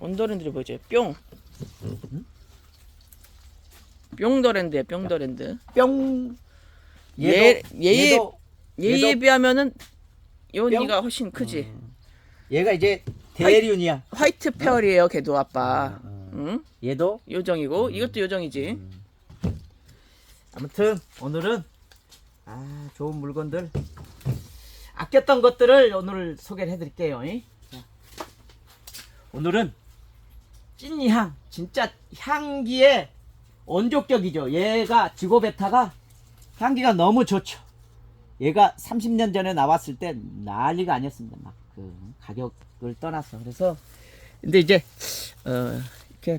언더랜드를 보여줘요. 뿅. 뿅더랜드야, 뿅더랜드. 뿅. 얘- 얘도, 얘- 얘도 얘에 얘도- 비하면은 요니가 뿅? 훨씬 크지. 얘가 이제 대륜이야. 화이트 페어리에요, 걔도 아빠. 어, 어. 응? 얘도 요정이고 이것도 요정이지. 아무튼 오늘은 아 좋은 물건들 아꼈던 것들을 오늘 소개를 해드릴게요. 이. 자, 오늘은 찐향 진짜 향기의 원조격이죠. 얘가 지고베타가 향기가 너무 좋죠. 얘가 30년 전에 나왔을 때 난리가 아니었습니다. 막 그 가격을 떠나서 그래서 근데 이제 어 이렇게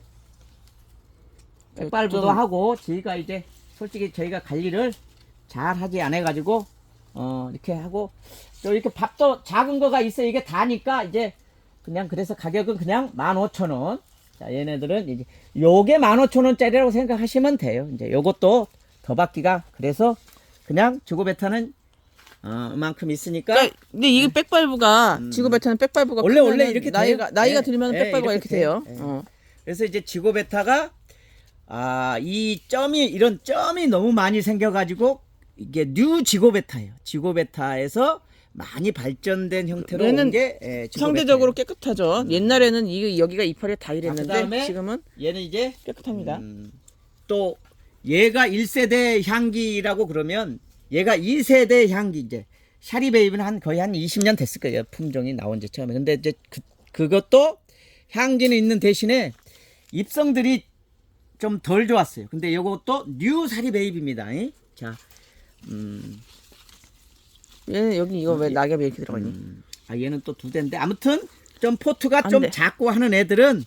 백발부도 좀- 하고 저희가 이제 솔직히 저희가 관리를 잘 하지 않아 가지고 어 이렇게 하고 또 이렇게 밥도 작은 거가 있어 이게 다니까 이제 그냥 그래서 가격은 그냥 15,000원. 자, 얘네들은 이제 요게 15,000원짜리라고 생각하시면 돼요. 이제 요것도 더 받기가 그래서 그냥 주고베타는 어, 이만큼 있으니까 그러니까 근데 이게 백발부가 음. 지구베타는 백발부가 원래- 원래 이렇게 나이가 돼요? 나이가 예, 들면 예, 백발부가 이렇게 이렇게 돼요. 돼요. 예. 어. 그래서 이제 지고베타가 아, 이 점이 이런 점이 너무 많이 생겨 가지고 이게 뉴 지고베타예요. 지고베타에서 많이 발전된 형태로 얘는 온게 예. 상대적으로 깨끗하죠. 옛날에는 이 여기가 이파리에 다 이랬는데 아, 그다음에 지금은 얘는 이제 깨끗합니다. 음, 또 얘가 1세대 향기라고 그러면 얘가 2세대 향기 이제 샤리베이비는 한 거의 한 20년 됐을 거예요. 품종이 나온 지 처음에. 근데 이제 그, 그것도 향기는 있는 대신에 입성들이 좀 덜 좋았어요. 근데 요것도 뉴 샤리베이비입니다. 이? 자, 음, 얘는 여기 이거 왜 낙엽이 이렇게 들어가니? 음, 아 얘는 또 두 대인데 아무튼 좀 포트가 안 좀 돼. 작고 하는 애들은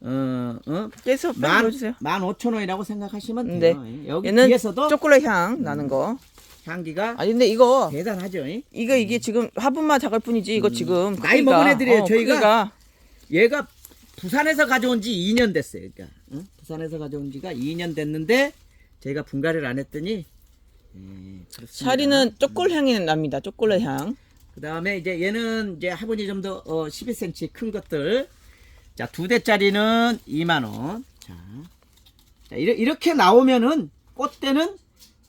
어, 어, 깨서 만, 보여주세요. 만 오천 원이라고 생각하시면 네. 돼요. 여기 얘는 뒤에서도 초콜릿 향 나는 거. 향기가 아니 근데 이거 대단하죠. 이? 이거 이게 지금 화분만 작을 뿐이지 이거 지금 음. 나이 크기가- 먹은 애들이에요. 어, 저희가 크기가 얘가 부산에서 가져온 지 2년 됐어요. 그러니까 응? 부산에서 가져온 지가 2년 됐는데 저희가 분갈이를 안 했더니 예, 그렇습니다. 샤리는 초콜릿 향이 납니다. 초콜릿 향. 그 다음에 이제 얘는 이제 화분이 좀 더 어, 12cm 큰 것들. 자, 두 대짜리는 2만 원. 자. 자, 이렇게, 이렇게 나오면은 꽃대는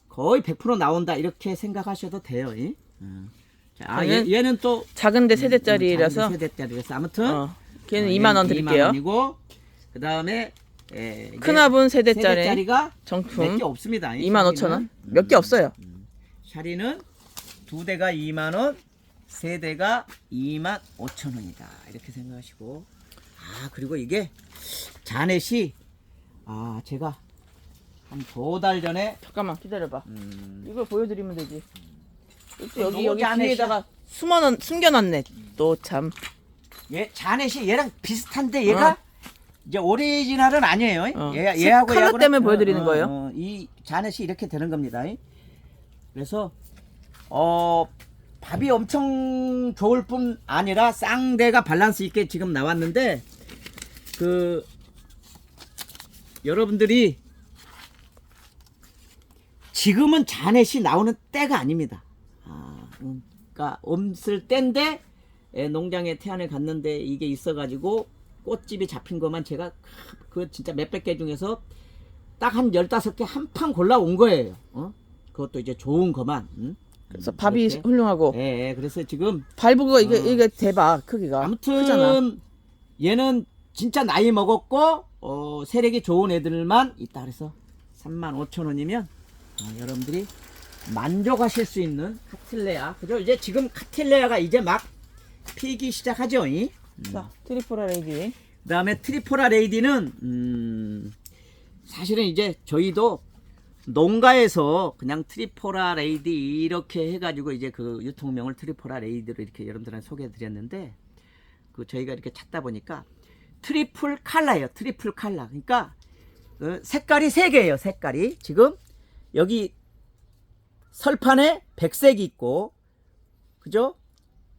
거의 100% 나온다. 이렇게 생각하셔도 돼요. 이. 어. 자, 아, 얘, 저는 얘는 또 작은데 세 대짜리라서 세 대짜리라서 아무튼 어, 걔는 어, 2만 원 얘는 드릴게요. 2만 원이고 그다음에 예, 이제 큰 화분 세세 대짜리 대짜리가 몇 정품 개 없습니다. 이 2만 5천 원. 몇 개 없어요. 샤리는 두 대가 2만 원, 세 대가 2만 5천 원이다. 이렇게 생각하시고 아 그리고 이게 자넷이 아 제가 한 두 달 전에 잠깐만 기다려봐. 음, 이걸 보여드리면 되지. 또 여기 너무 여기 짜네, 뒤에다가 숨어놓 숨겨놨네. 또 참. 얘 자넷이 얘랑 비슷한데 얘가 어. 이제 오리지널은 아니에요. 어. 얘, 색- 얘하고 컬러 얘하고는- 때문에 보여드리는 거예요? 어, 이 자넷이 이렇게 되는 겁니다. 그래서 어 밥이 엄청 좋을 뿐 아니라 쌍대가 밸런스 있게 지금 나왔는데 그 여러분들이 지금은 자넷이 나오는 때가 아닙니다. 아, 음, 그러니까 없을 때인데 예, 농장에 태안을 갔는데 이게 있어가지고 꽃집이 잡힌 것만 제가 그 진짜 몇백 개 중에서 딱 한 열다섯 개 한 판 골라온 거예요. 어? 그것도 이제 좋은 것만. 응? 그래서 밥이 이렇게. 훌륭하고 예, 예, 그래서 지금 발부가 이게 어. 이게 대박 크기가 아무튼 크잖아. 얘는 진짜 나이 먹었고 어, 세력이 좋은 애들만 있다 그래서 3만 5천 원이면 어, 여러분들이 만족하실 수 있는 카틸레아 그죠? 이제 지금 카틸레아가 이제 막 피기 시작하죠. 이? 자 트리포라 레이디. 그다음에 트리포라 레이디는 음, 사실은 이제 저희도 농가에서 그냥 트리포라 레이디 이렇게 해가지고 이제 그 유통명을 트리포라 레이디로 이렇게 여러분들한테 소개해드렸는데 그 저희가 이렇게 찾다 보니까 트리플 칼라예요. 트리플 칼라. 그러니까 어, 색깔이 세 개예요. 색깔이 지금 여기 설판에 백색이 있고 그죠?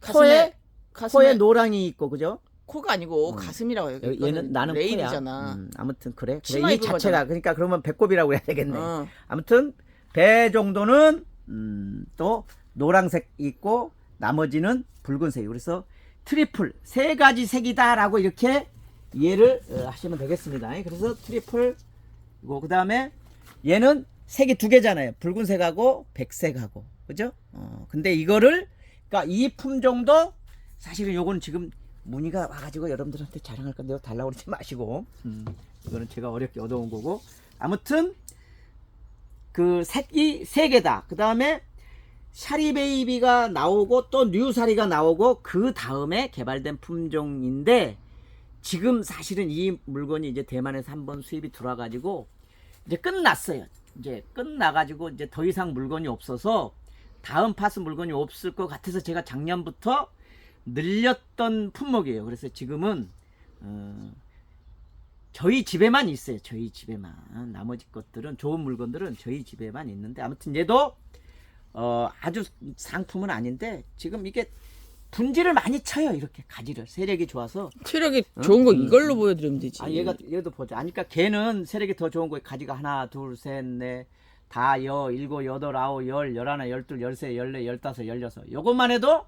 코에 가슴에 코에 노랑이 있고 그죠? 코가 아니고 가슴이라고 해요. 얘는 나는. 코야. 음, 아무튼 그래. 그래 치마 이 입은 자체가 거잖아. 그러니까 그러면 배꼽이라고 해야 되겠네. 어. 아무튼 배 정도는 음, 또 노란색 있고 나머지는 붉은색. 그래서 트리플 세 가지 색이다라고 이렇게 이해를 어, 하시면 되겠습니다. 그래서 트리플 이거 그다음에 얘는 색이 두 개잖아요. 붉은색하고 백색하고 그죠? 어, 근데 이거를 그러니까 이 품종도 사실은 요거는 지금 문의가 와가지고 여러분들한테 자랑할 건데요. 달라고 그러지 마시고 음, 이거는 제가 어렵게 얻어온 거고 아무튼 그 색이 세 개다. 그 다음에 샤리 베이비가 나오고 또 뉴사리가 나오고 그 다음에 개발된 품종인데 지금 사실은 이 물건이 이제 대만에서 한번 수입이 들어와가지고 이제 끝났어요. 이제 끝나가지고 이제 더 이상 물건이 없어서 다음 파스 물건이 없을 것 같아서 제가 작년부터 늘렸던 품목이에요. 그래서 지금은 어, 저희 집에만 있어요. 저희 집에만 나머지 것들은 좋은 물건들은 저희 집에만 있는데 아무튼 얘도 어, 아주 상품은 아닌데 지금 이게 분지를 많이 쳐요. 이렇게 가지를 세력이 좋아서 체력이 좋은 거 음, 이걸로 보여드리면 되지. 아 얘가 얘도 보자. 아니 그러니까 걔는 세력이 더 좋은 거에 가지가 하나, 둘, 셋, 넷, 다, 여, 일곱, 여덟, 아홉, 열, 열하나, 열둘, 열세, 열네, 열다섯, 열여섯. 요것만 해도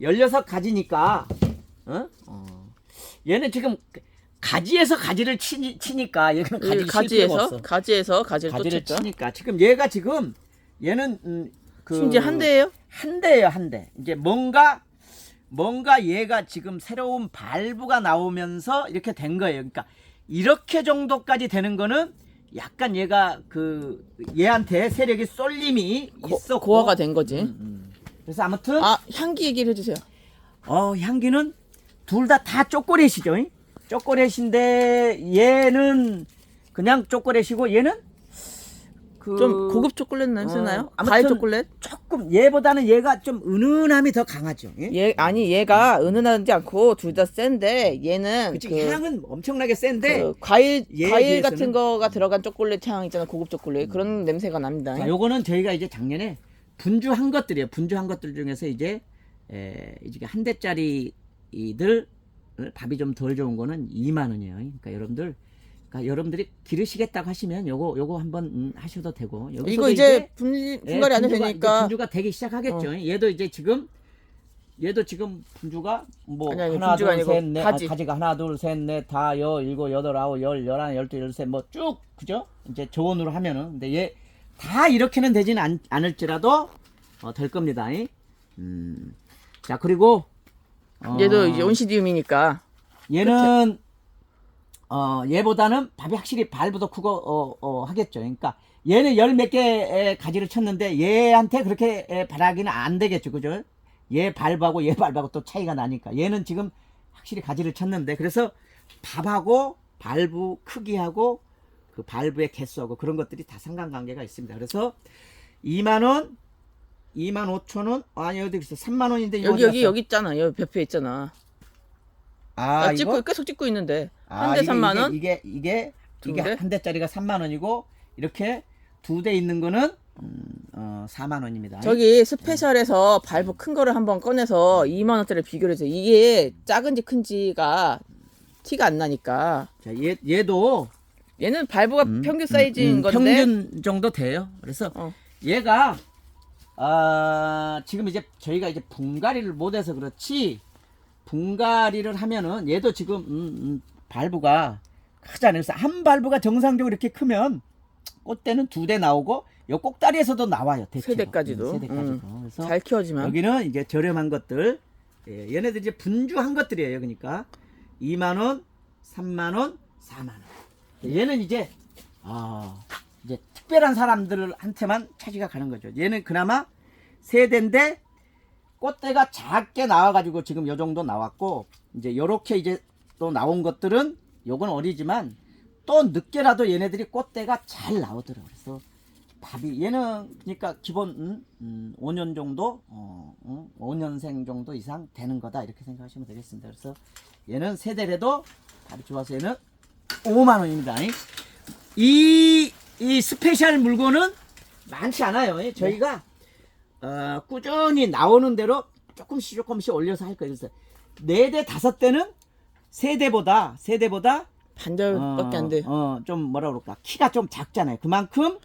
열여섯 가지니까 어? 어. 얘는 지금 가지에서 가지를 치, 치니까 얘는 이 가지 가지에서 가지에서 가지를 또 가지를. 치니까 지금 얘가 지금 얘는 음, 그 심지어 한 대예요? 한 대예요, 한 대. 이제 뭔가 뭔가 얘가 지금 새로운 발부가 나오면서 이렇게 된 거예요. 그러니까 이렇게 정도까지 되는 거는 약간 얘가 그 얘한테 세력이 쏠림이 고, 있었고 고화가 된 거지. 음, 음. 그래서 아무튼 아 향기 얘기를 해주세요. 어 향기는 둘 다 다 초콜릿이죠. 이? 초콜릿인데 얘는 그냥 초콜릿이고 얘는 그 좀 고급 초콜릿 냄새나요? 어, 과일 아무튼 초콜릿? 조금 얘보다는 얘가 좀 은은함이 더 강하죠. 예? 얘 아니 얘가 은은하지 않고 둘 다 센데 얘는 그치 그, 향은 엄청나게 센데 그 과일 얘에 과일 비해서는- 같은 거가 들어간 초콜릿 향 있잖아 고급 초콜릿 그런 냄새가 납니다. 자, 요거는 저희가 이제 작년에 분주한 것들이에요. 분주한 것들 중에서 이제 에, 이제 한 대짜리들 밥이 좀 덜 좋은 거는 2만 원이에요. 그러니까 여러분들 그러니까 여러분들이 기르시겠다고 하시면 요거 요거 한번 음, 하셔도 되고 이거 이제 분 예, 분갈이 안 해도 분주가- 이제 되니까 어. 분주가 되기 시작하겠죠. 얘도 이제 지금 얘도 지금 분주가 뭐 아니, 아니, 하나 둘셋넷 가지. 가지가 하나 둘셋넷 다여 일곱 여덟 아홉 열 열하나 열두 열세 뭐 쭉 그죠? 이제 조언으로 하면은 근데 얘 다 이렇게는 되지는 않, 않을지라도 어, 될 겁니다. 이. 음. 자 그리고 어, 얘도 이제 온시디움이니까 얘는 어 얘보다는 밥이 확실히 발보다 크고 어, 어 하겠죠. 그러니까 얘는 열 몇개 가지를 쳤는데 얘한테 그렇게 에, 바라기는 안 되겠죠, 그죠? 얘 발하고 얘 발하고 또 차이가 나니까 얘는 지금 확실히 가지를 쳤는데 그래서 밥하고 발부 크기하고 그 발부의 개수하고 그런 것들이 다 상관관계가 있습니다. 그래서 2만 원, 2만 5천 원, 아니 어디 있어? 3만 원인데 이거 여기 여기? 여기 있잖아 여기 벽에 있잖아. 아, 나 이거? 찍고 계속 찍고 있는데 아, 한 대 이게- 3만 이게- 원. 이게 이게 두 이게 대? 한 대짜리가 3만 원이고 이렇게 두 대 있는 거는 음, 어, 4만 원입니다. 저기 스페셜에서 발부 큰 거를 한번 꺼내서 2만 원짜리 비교를 해서 이게 작은지 큰지가 티가 안 나니까 자, 얘 얘도 얘는 발부가 음, 평균 사이즈인 음, 건데 평균 정도 돼요. 그래서 어. 얘가 아, 지금 이제 저희가 이제 분갈이를 못해서 그렇지 분갈이를 하면은 얘도 지금 음, 음, 발부가 크잖아요. 그래서 한 발부가 정상적으로 이렇게 크면 꽃대는 두 대 나오고 요 꼭다리에서도 나와요. 대체로. 세 대까지도. 음, 세 대까지도. 음. 그래서 잘 키워지면 여기는 이제 저렴한 것들. 예, 얘네들 이제 분주한 것들이에요. 그러니까 2만 원, 3만 원, 4만 원. 얘는 이제 아, 이제 특별한 사람들한테만 차지가 가는 거죠. 얘는 그나마 세 대인데 꽃대가 작게 나와 가지고 지금 요 정도 나왔고 이제 요렇게 이제 또 나온 것들은 요건 어리지만 또 늦게라도 얘네들이 꽃대가 잘 나오더라고요. 그래서 밥이 얘는 그러니까 기본 음, 음, 5년 정도 어, 음, 5년생 정도 이상 되는 거다 이렇게 생각하시면 되겠습니다. 그래서 얘는 세대래도 밥이 좋아서 얘는 5만 원입니다. 이, 이 스페셜 물건은 많지 않아요. 예, 저희가 어, 꾸준히 나오는 대로 조금씩 조금씩 올려서 할 거예요. 그래서 네 대 다섯 대는 세 대보다 세 대보다 반절밖에 안 돼. 어, 좀 뭐라 그럴까 키가 좀 작잖아요. 그만큼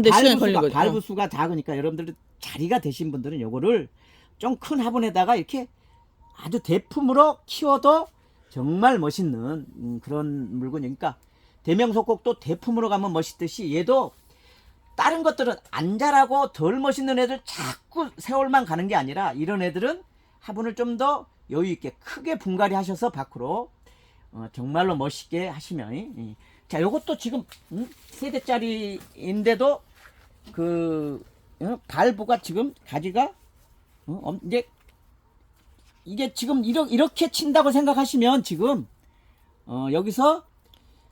이제 시간이 걸린 발부수가- 거죠. 발부 수가 작으니까 여러분들 자리가 되신 분들은 요거를 좀 큰 화분에다가 이렇게 아주 대품으로 키워도 정말 멋있는 음, 그런 물건이니까 대명속곡도 대품으로 가면 멋있듯이 얘도 다른 것들은 안 자라고 덜 멋있는 애들 자꾸 세월만 가는 게 아니라 이런 애들은 화분을 좀 더 여유 있게 크게 분갈이 하셔서 밖으로 어, 정말로 멋있게 하시면 이. 자 요것도 지금 음, 세대짜리인데도 그 어, 발부가 지금 가지가 어, 엄- 이제 이게 지금 이러, 이렇게 친다고 생각하시면 지금 어, 여기서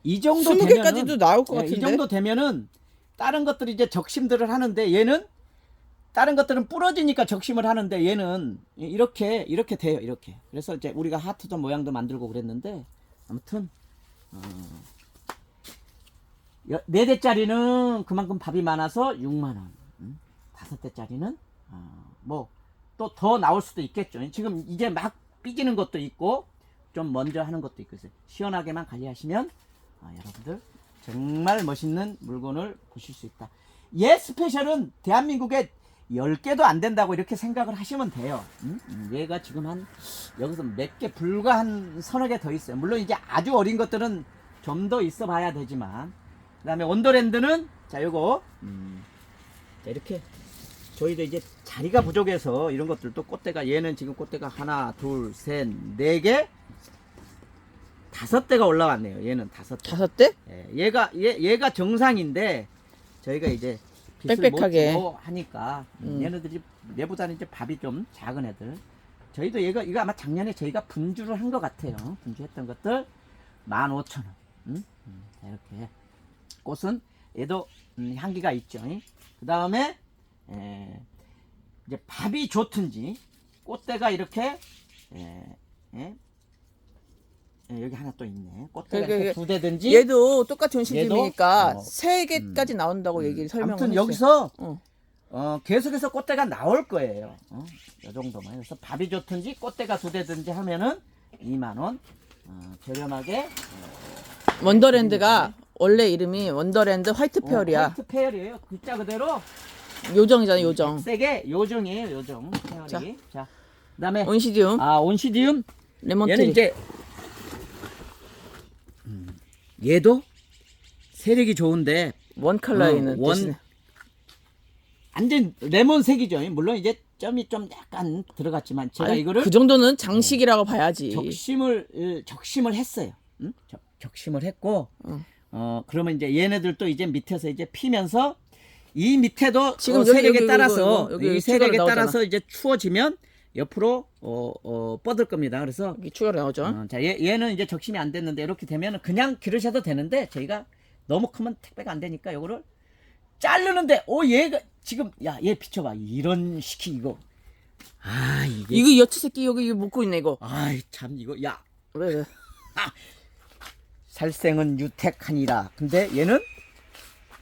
이 정도 20개까지도 되면은 나올 것 예, 같은데. 이 정도 되면은 다른 것들이 이제 적심들을 하는데 얘는 다른 것들은 부러지니까 적심을 하는데 얘는 이렇게 이렇게 돼요 이렇게 그래서 이제 우리가 하트도 모양도 만들고 그랬는데 아무튼 어, 여- 네 대짜리는 그만큼 밥이 많아서 6만 원 음? 다섯 대짜리는 어, 뭐 또 더 나올 수도 있겠죠 지금 이제 막 삐지는 것도 있고 좀 먼저 하는 것도 있고 그래서 시원하게만 관리하시면 아, 여러분들 정말 멋있는 물건을 보실 수 있다. 얘 스페셜은 대한민국에 10개도 안 된다고 이렇게 생각을 하시면 돼요. 음? 음, 얘가 지금 한 여기서 몇 개 불과 한 서너 개 더 있어요. 물론 이제 아주 어린 것들은 좀 더 있어 봐야 되지만 그 다음에 원더랜드는 자 요거 음, 자 이렇게 저희도 이제 자리가 부족해서 이런 것들도 꽃대가 얘는 지금 꽃대가 하나 둘셋네개 다섯 대가 올라왔네요. 얘는 다섯 대. 다섯 대? 예, 얘가 얘, 얘가 정상인데 저희가 이제 빽빽하게. 하니까 음. 얘네들이 얘보다는 이제 밥이 좀 작은 애들. 저희도 얘가 이거 아마 작년에 저희가 분주를 한 것 같아요. 분주했던 것들 15,000원. 음? 음, 자, 이렇게 꽃은 얘도 음, 향기가 있죠. 그 다음에 이제 밥이 좋든지 꽃대가 이렇게 에, 예, 예, 여기 하나 또 있네. 꽃대가 그게- 이렇게 두 대든지 얘도 똑같은 얘도? 어. 세 개까지 나온다고 얘기를 설명을 아무튼 했어요. 여기서 어. 어, 계속해서 꽃대가 나올 거예요. 어, 이 정도만. 그래서 밥이 좋든지 꽃대가 두 대든지 하면은 2만 원 어, 저렴하게 원더랜드가 원래 이름이 원더랜드 화이트 어, 페어리야. 화이트 페어리에요. 글자 그대로 요정이잖아, 요정. 색의 요정이에요. 요정 페어리. 자, 그다음에 온시디움, 아 온시디움 레몬트리. 얘는 이제 음, 얘도 세력이 좋은데 원 컬러에 어, 있는 원- 대신에. 완전 레몬색이죠. 물론 이제 점이 좀 약간 들어갔지만 제가 아니, 이거를 그 정도는 장식이라고 봐야지. 적심을 으, 적심을 했어요. 응? 적, 적심을 했고 응. 어 그러면 이제 얘네들도 이제 밑에서 이제 피면서 이 밑에도 지금 어, 여기, 세력에 여기, 따라서 여기, 여기, 여기 이 세력에 추가로 따라서 이제 추워지면 옆으로 어, 어, 뻗을 겁니다. 그래서 여기 추가로 나오죠. 어, 자 얘, 얘는 이제 적심이 안 됐는데 이렇게 되면 그냥 기르셔도 되는데 저희가 너무 크면 택배가 안 되니까 요거를 자르는데 오 얘가 지금 야 얘 비춰봐 이런 식이 이거 아 이게 이거 여치 새끼 여기 이거 묶고 있네 이거. 아이 참 이거 야 왜 왜? 살생은 유택하니라 근데 얘는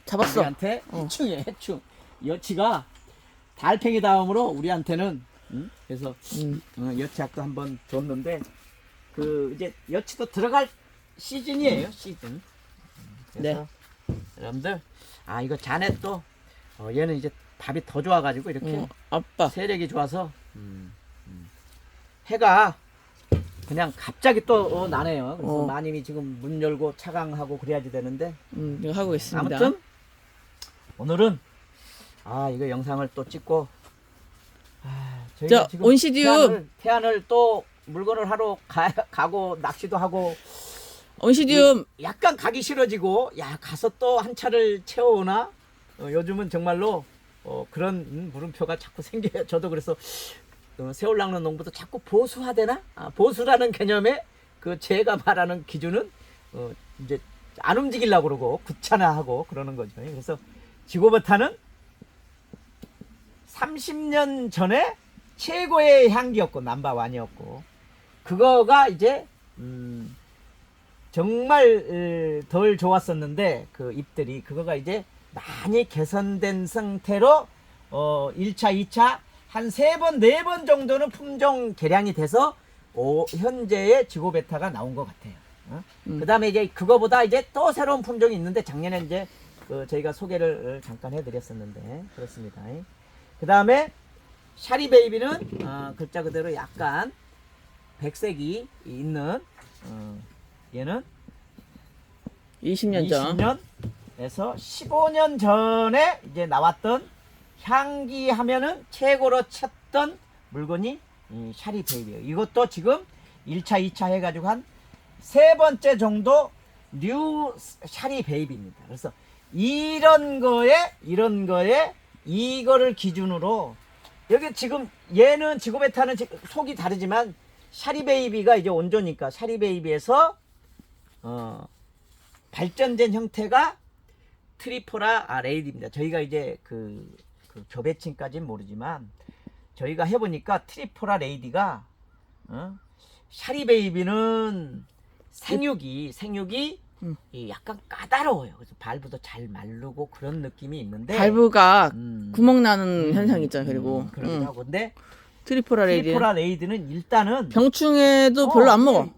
잡았어. 우리한테 어. 해충이에요 해충 여치가 달팽이 다음으로 우리한테는 응? 그래서 음. 어, 여치약도 한번 줬는데 그 이제 여치도 들어갈 시즌이에요 시즌 음, 그래서 여러분들 아 이거 자네 또 어, 얘는 이제 밥이 더 좋아가지고 이렇게 어, 아빠. 세력이 좋아서 음, 음. 해가 그냥 갑자기 또 어, 나네요. 그래서 어. 마님이 지금 문 열고 차강하고 그래야지 되는데 음, 이거 하고 있습니다. 아무튼 오늘은 아 이거 영상을 또 찍고 아, 저희가 자, 지금 온시디움. 태안을, 태안을 또 물건을 하러 가, 가고 낚시도 하고 온시디움 약간 가기 싫어지고 야 가서 또 한 차를 채워오나 어, 요즘은 정말로 어, 그런 음, 물음표가 자꾸 생겨요. 저도 그래서 어, 세월 낚는 농부도 자꾸 보수화되나? 아, 보수라는 개념에 그 제가 말하는 기준은 어, 이제 안 움직이려고 그러고 굳잖아 하고 그러는 거죠. 그래서 지고버타는 30년 전에 최고의 향기였고 남바완이었고 그거가 이제 음, 정말 에, 덜 좋았었는데 그 잎들이 그거가 이제 많이 개선된 상태로 어 1차, 2차 한 세 번, 네 번 정도는 품종 개량이 돼서 오, 현재의 지고 베타가 나온 것 같아요. 어? 음. 그 다음에 이제 그거보다 이제 또 새로운 품종이 있는데 작년에 이제 그 저희가 소개를 잠깐 해드렸었는데 그렇습니다. 그 다음에 샤리 베이비는 어, 글자 그대로 약간 백색이 있는 어, 얘는 20년 전. 20년에서 15년 전에 이제 나왔던 향기 하면은 최고로 쳤던 물건이 이 샤리 베이비예요. 이것도 지금 1차, 2차 해가지고 한 세 번째 정도 뉴 샤리 베이비입니다. 그래서 이런 거에 이런 거에 이거를 기준으로 여기 지금 얘는 지구베타는 지- 속이 다르지만 샤리 베이비가 이제 원조니까 샤리 베이비에서 어 발전된 형태가 트리포라 아, 레이디입니다. 저희가 이제 그, 그 교배층까지는 모르지만 저희가 해보니까 트리포라 레이디가 어? 샤리 베이비는 생육이 생육이 음. 이 약간 까다로워요. 그래서 발부도 잘 마르고 그런 느낌이 있는데 발부가 음, 구멍 나는 음, 현상 있잖아. 그리고 음, 그러기도 응. 하고 근데 트리포라 레이디. 트리포라 레이디는 일단은 병충해도 어, 별로 안 먹어.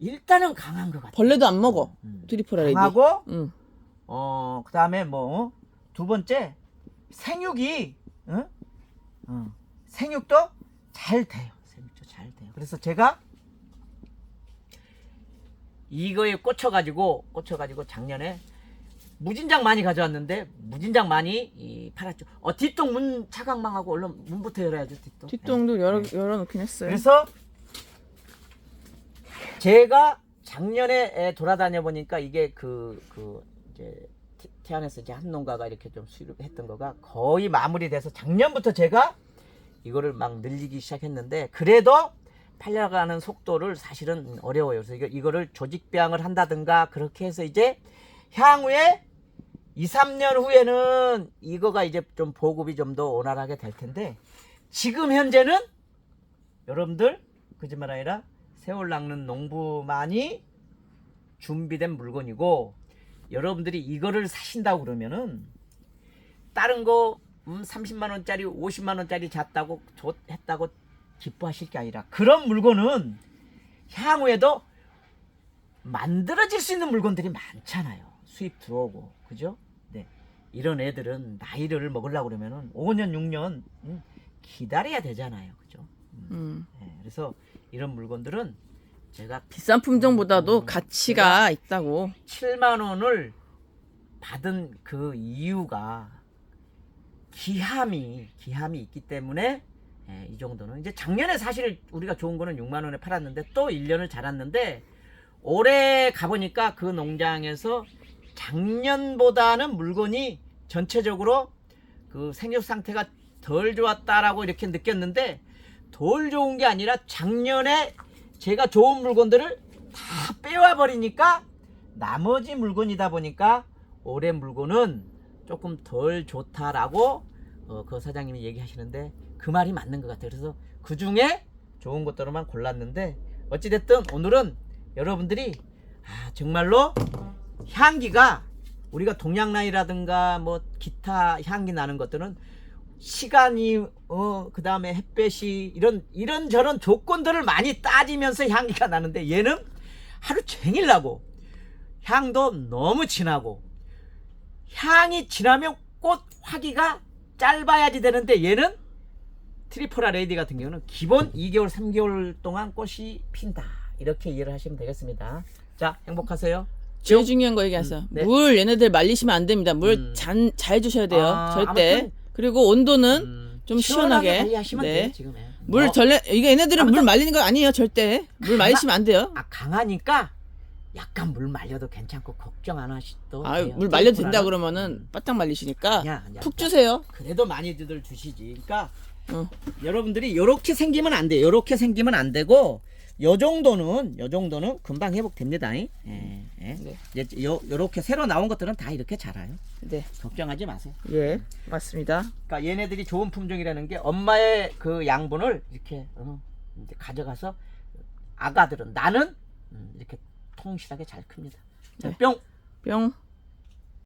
일단은 강한 것 같아요. 벌레도 안 먹어. 음. 트리포라 레이디. 강하고 응. 어, 그 다음에 뭐, 두 번째, 생육이, 응? 어, 생육도 잘 돼요. 생육도 잘 돼요. 그래서 제가 이거에 꽂혀가지고, 꽂혀가지고 작년에 무진장 많이 가져왔는데, 무진장 많이 이, 팔았죠. 어, 뒷동 문 차강망하고 얼른 문부터 열어야죠, 뒷동. 뒷동도 열어 네. 열어놓긴 했어요. 그래서 제가 작년에 에, 돌아다녀 보니까 이게 그, 그, 이제, 태- 태안에서 이제 한 농가가 이렇게 좀 수입했던 거가 거의 마무리돼서 작년부터 제가 이거를 막 늘리기 시작했는데 그래도 팔려가는 속도를 사실은 어려워요. 그래서 이거, 이거 를 조직 배양을 한다든가 그렇게 해서 이제 향후에 2, 3년 후에는 이거가 이제 좀 보급이 좀 더 원활하게 될 텐데 지금 현재는 여러분들 거짓말 아니라 세월 낚는 농부만이 준비된 물건이고 여러분들이 이거를 사신다고 그러면은 다른 거 음, 30만 원짜리 50만 원짜리 잤다고 좋 했다고 기뻐하실 게 아니라 그런 물건은 향후에도 만들어질 수 있는 물건들이 많잖아요. 수입 들어오고 그죠? 네. 이런 애들은 나이를 먹으려고 그러면은 5년 6년 음, 기다려야 되잖아요. 그죠? 음. 네, 그래서 이런 물건들은 제가 비싼 품종보다도 음, 가치가 있다고. 7만 원을 받은 그 이유가 기함이 기함이 있기 때문에 예, 이 정도는. 이제 작년에 사실 우리가 좋은 거는 6만 원에 팔았는데 또 1년을 자랐는데 올해 가보니까 그 농장에서 작년보다는 물건이 전체적으로 그 생육 상태가 덜 좋았다라고 이렇게 느꼈는데 덜 좋은 게 아니라 작년에 제가 좋은 물건들을 다 빼와 버리니까 나머지 물건이다 보니까 올해 물건은 조금 덜 좋다라고 어, 그 사장님이 얘기하시는데 그 말이 맞는 것 같아요. 그래서 그 중에 좋은 것들만 골랐는데 어찌됐든 오늘은 여러분들이 아, 정말로 향기가 우리가 동양라이라든가 뭐 기타 향기 나는 것들은 시간이 어 그다음에 햇볕이 이런 이런 저런 조건들을 많이 따지면서 향기가 나는데 얘는 하루 종일 나고 향도 너무 진하고 향이 진하면 꽃 화기가 짧아야지 되는데 얘는 트리포라 레이디 같은 경우는 기본 2개월 3개월 동안 꽃이 핀다 이렇게 이해를 하시면 되겠습니다 자 행복하세요 제일 중요한 거 얘기하세요. 음, 네. 물 얘네들 말리시면 안 됩니다. 물 음. 잔, 잘 주셔야 돼요. 아, 절대. 아무튼 그리고 온도는 음, 좀 시원하게. 관리하시면 네. 돼요 지금 예. 물 뭐, 전래 이게 얘네들은 물 아무튼- 말리는 거 아니에요. 절대. 물 말리시면 안 돼요. 아 강하니까 약간 물 말려도 괜찮고 걱정 안 하셔도 아, 돼요. 물 말려도 된다. 그러면은 음. 바짝 말리시니까 아니야, 아니야. 푹 주세요. 그래도 많이들 주시지. 그러니까 어. 여러분들이 요렇게 생기면 안 돼요. 요렇게 생기면 안 되고 요 정도는 요 정도는 금방 회복됩니다. 예, 예. 네. 이제 요 요렇게 새로 나온 것들은 다 이렇게 자라요. 네. 걱정하지 마세요. 예. 맞습니다. 그러니까 얘네들이 좋은 품종이라는 게 엄마의 그 양분을 이렇게 어, 이제 가져가서 아가들은 나는 음, 이렇게 통실하게 잘 큽니다. 자, 네. 뿅. 뿅.